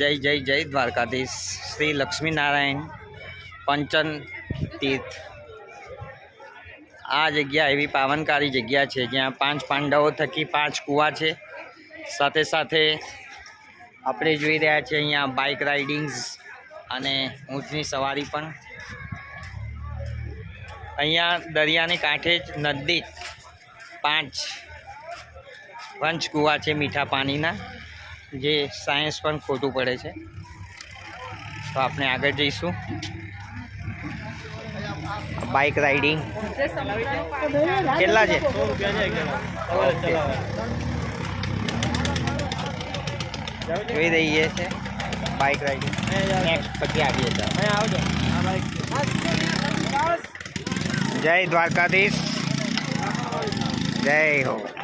જય જય જય દ્વારકાધીશ. શ્રી લક્ષ્મીનારાયણ પંચન તીર્થ. આ જગ્યા એવી પાવનકારી જગ્યા છે, જ્યાં પાંચ પાંડવો થકી પાંચ કૂવા છે. સાથે સાથે આપણે જોઈ રહ્યા છીએ અહીંયા બાઇક રાઇડિંગ્સ અને ઊંચની સવારી પણ. અહીંયા દરિયાની કાંઠે જ નદી પાંચ પંચ કૂવા છે મીઠા પાણીના. જે સાયન્સ પણ ખોટું પડે છે. તો આપણે આગળ જઈશું. બાઇક રાઇડિંગ કેટલા છે. જોઈ રહીએ છે. બાઇક રાઇડિંગ નેક્સ્ટ પછી આવીએ જય દ્વારકાધીશ. જય હે?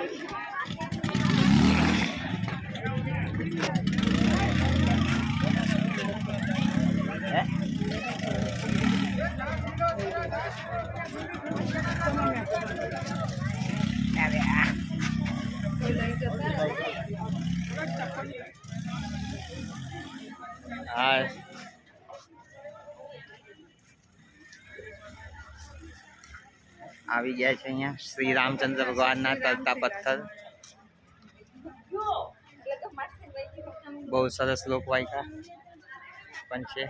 આવી ગયા છે અહીંયા. શ્રી રામચંદ્ર ભગવાનના તરતા પથ્થર. બહુ સરસ લોકવાયકા પણ છે.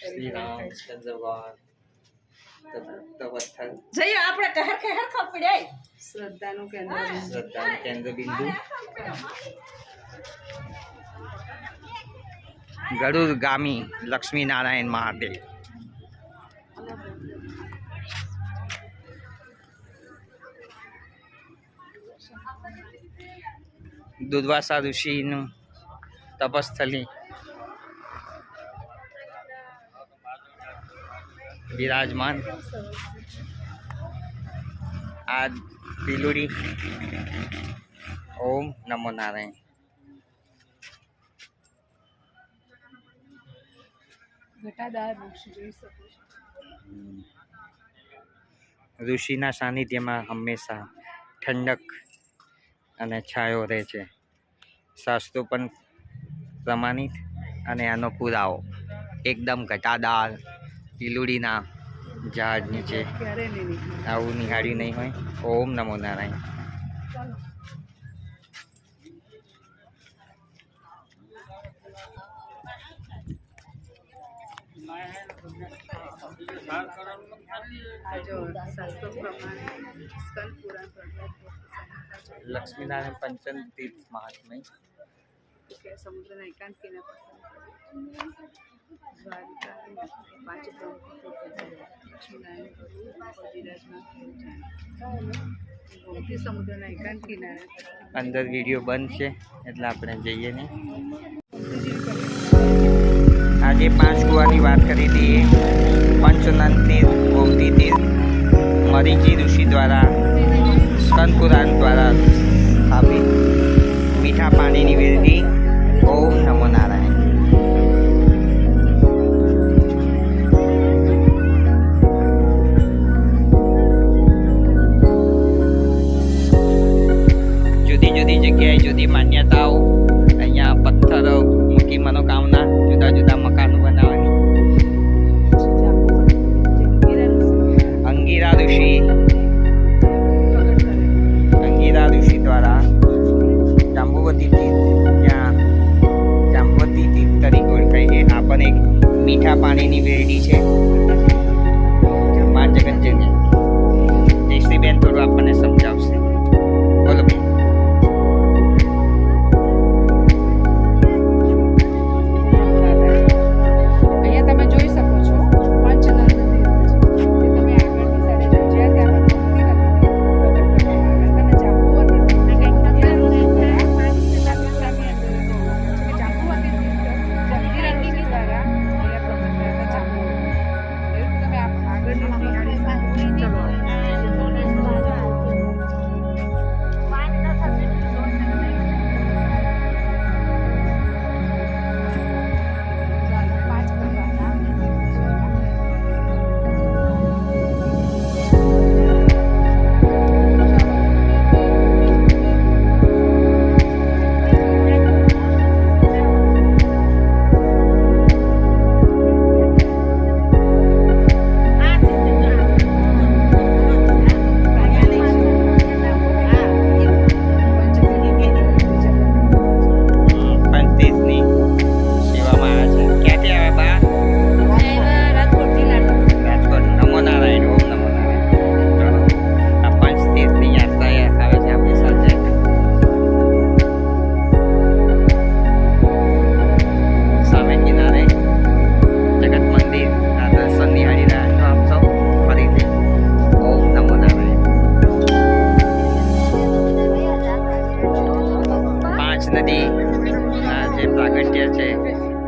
શ્રી રામચંદ્ર ભગવાન. જઈએ આપણે કહર કહર ખપડાય શ્રદ્ધાનું કેન્દ્ર શ્રદ્ધાનું કેન્દ્ર બિંદુ. ગરુડ ગામી લક્ષ્મીનારાયણ મહાદેવ. દુર્વાસા ઋષિનું તપસ્થલી. બિરાજમાન. આ પીલુડી ઓમ નમો નારાયણ. ઘટાદાર વૃક્ષ જોઈ શકો છો. ઋષિના સાનિધ્યમાં હંમેશા ઠંડક અને છાયો રહે છે. શાસ્ત્રો પણ પ્રમાણિત અને આનો પુરાવો એકદમ ઘટાદાર. પીલુડીના ઝાડ નીચે આવું નિહાળ્યું નહીં હોય. ઓમ નમો નારાયણ. લક્ષ્મીનારાયણ પંચન તીર્થ મહાત્મય. સમુદ્ર સમુદ્રના એકાંત કિનારે પસંદ અંદર વીડિયો બંધ છે, એટલે આપણે જઈએ ને આજે પાંચ કુવાની વાત કરી હતી. પંચનંદ તીર્થ ગોમતી તીર્થ મરીચી ઋષિ દ્વારા પુરાણ દ્વારા સ્થાપિત મીઠા પાણીની વેરડી ઓમ નમો નારાયણ. જુદી માન્યતાઓ. અહીંયા પથ્થરો મૂકી મનોકામના જુદા જુદા મકાનો બનાવવાની. અંગીરા ઋષિ. અંગીરા ઋષિ દ્વારા જાંબુવતી તીર્થ, ત્યાં જાંબુવતી તીર્થ તરીકે ઓળખાય છે. આ પણ એક મીઠા પાણીની વેરડી છે. માં જગતજનની જયશ્રીબેન થોડું આપણને સમજાવશે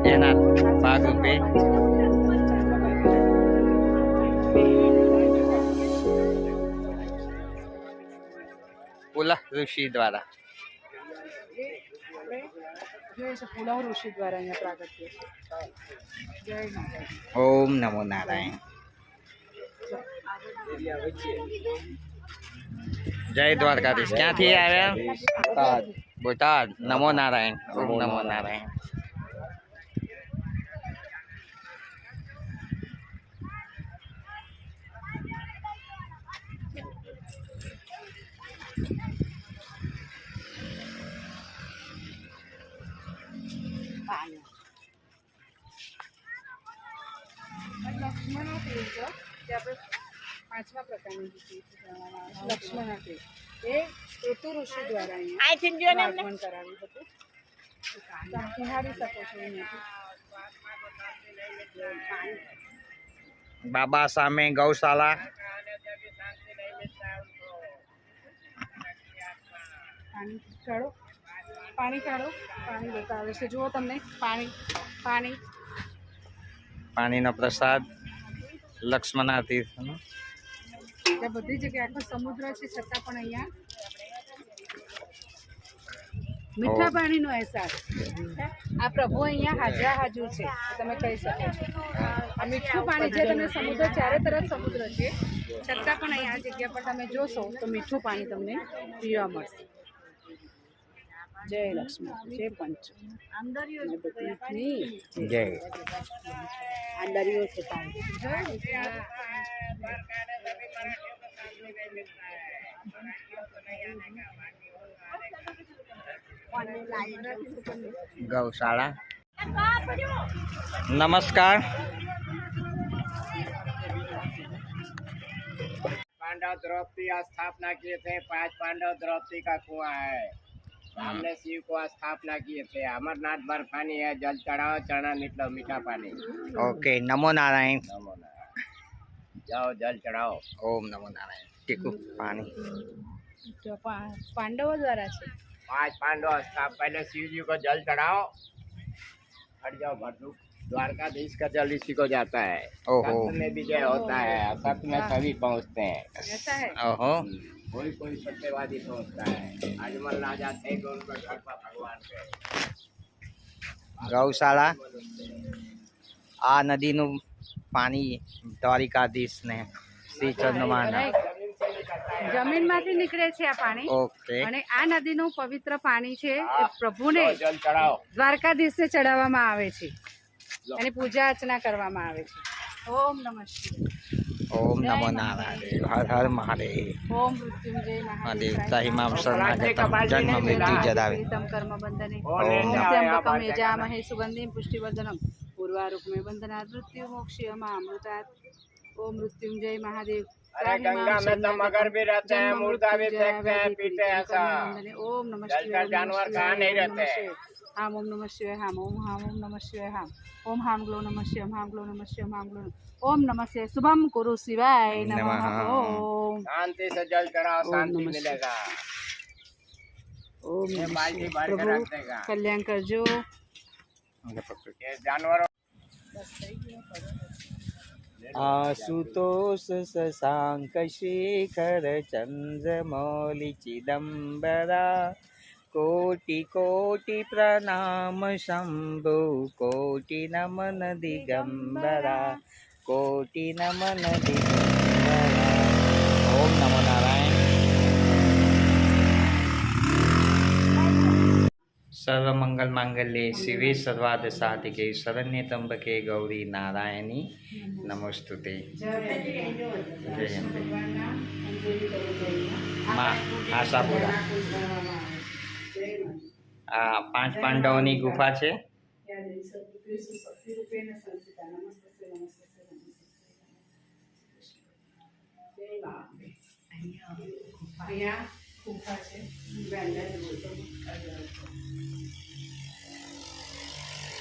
એના ભાગરૂપે પુલા ઋષિ દ્વારા છે ઋષિ દ્વારા. અહીંયા પ્રાગટ્ય જય ઓમ જય દ્વારકાધીશ. ક્યાંથી આવ્યા? બોટાદ. નમો નારાયણ. નમો નારાયણ. આપણે પાંચમા પ્રકારની લક્ષ્મણ હતી એ ઋતુ ઋષિ દ્વારા અહીંયા. આગમન કરાવ્યું હતું. નિહાળી શકો છો અહીંયાથી. બાબા સામે ગૌશાલા. પાણી કાઢો. પાણી કાઢો. પાણી બતાવે છે. જુઓ તમને. પાણી પાણી. પાણીનો પ્રસાદ લક્ષ્મણા તીર્થનો ત્યાં બધી જગ્યાએ આખો સમુદ્ર છે છતાં પણ અહીંયા મીઠા પાણીનો અહેસાસ. આ પ્રભુ અહીંયા હાજરા હાજર છે તમે કહી શકો છો. આ મીઠું પાણી છે તમે સમુદ્ર ચારે તરફ સમુદ્ર છે છતાં પણ અહીંયા આ જગ્યા પર તમે જોશો તો મીઠું પાણી તમને પીવા મળશે. જય લક્ષ્મી જય પંચ. જય. આંદરીઓ છે પાણી. गौशाला। नमस्कार। पांडव द्रौपदी स्थापना किए थे। पाँच पांडव द्रौपदी का कुआ है। हमने हाँ। शिव को स्थापना किए थे। अमरनाथ बर्फानी है। जल चढ़ाओ चढ़ा निकलो मीठा पानी। ओके नमो नारायण। नमो नारायण। जाओ जल चढ़ाओ ઓમ નમો નારાયણ ટીકું પાણી તો પા- પાંડવો દ્વારા છે पांच पांडव स्थाप पहले शिव जी को जल चढ़ाओ हट जाओ भरदू द्वारकाधीश का जल इसी को जाता है ओहो। सत्य में विजय होता है असत्य में सभी पहुंचते हैं ऐसा है ઓહો कोई कोई सत्यवादी पहुंचता है अजमल राजा थे कि उनको घर पर भगवान थे ગૌશાળા આ નદીનું પાણી દ્વારિકાધીશને શ્રી ચંદ્રમાના. જમીનમાંથી નીકળે છે આ પાણી. અને આ નદીનું પવિત્ર પાણી છે એ પ્રભુને દ્વારકાધીશને ચડાવવામાં આવે છે. અને પૂજા અર્ચના કરવામાં આવે છે. ઓમ નમઃ ઓમ નમો નારાયણ. હર હર મહાદેવ. ઓમ મૃત્યુ જદાવે કર્મ બંધને. પુષ્ટિવર્ધનમ. पूर्वारुक्मे बंधनात् मृत्यु मोक्षीय अमृता ओम मृत्युंजय महादेव मगर भी रहते हैं मुर्दा भी हैं पीते हैं जानवर कहाँ नहीं रहते। ओम नमः शिवाय ओम ओम नमः शिवाय ओम ग्लो नमः शिवम हाम ग्लो नमः ग्लो ओम नमः शिवाय शुभम कुरु शिवाय नमः। ओम शांति से जल चढ़ाओ शांति मिलेगा। ओम कल्याण कर जो જાનવરો આશુતોષ શશાંક શેખર ચંદ્રમૌલી ચિદમ્બરા. કોટિ કોટિ પ્રણામ શંભુ કોટિ નમન દિગંબરા કોટિ નમન દિગંબરા ઓમ નમો નારાયણ. સર્વમંગલ માંગલ્યે શિવે સર્વાદ સાધિકે શરણ્ય તંબકે ગૌરી નારાયણી નમોસ્તુતે જય મા આશાપુરા આ પાંચ પાંડવોની ગુફા છે અહીંયા ગુફા છે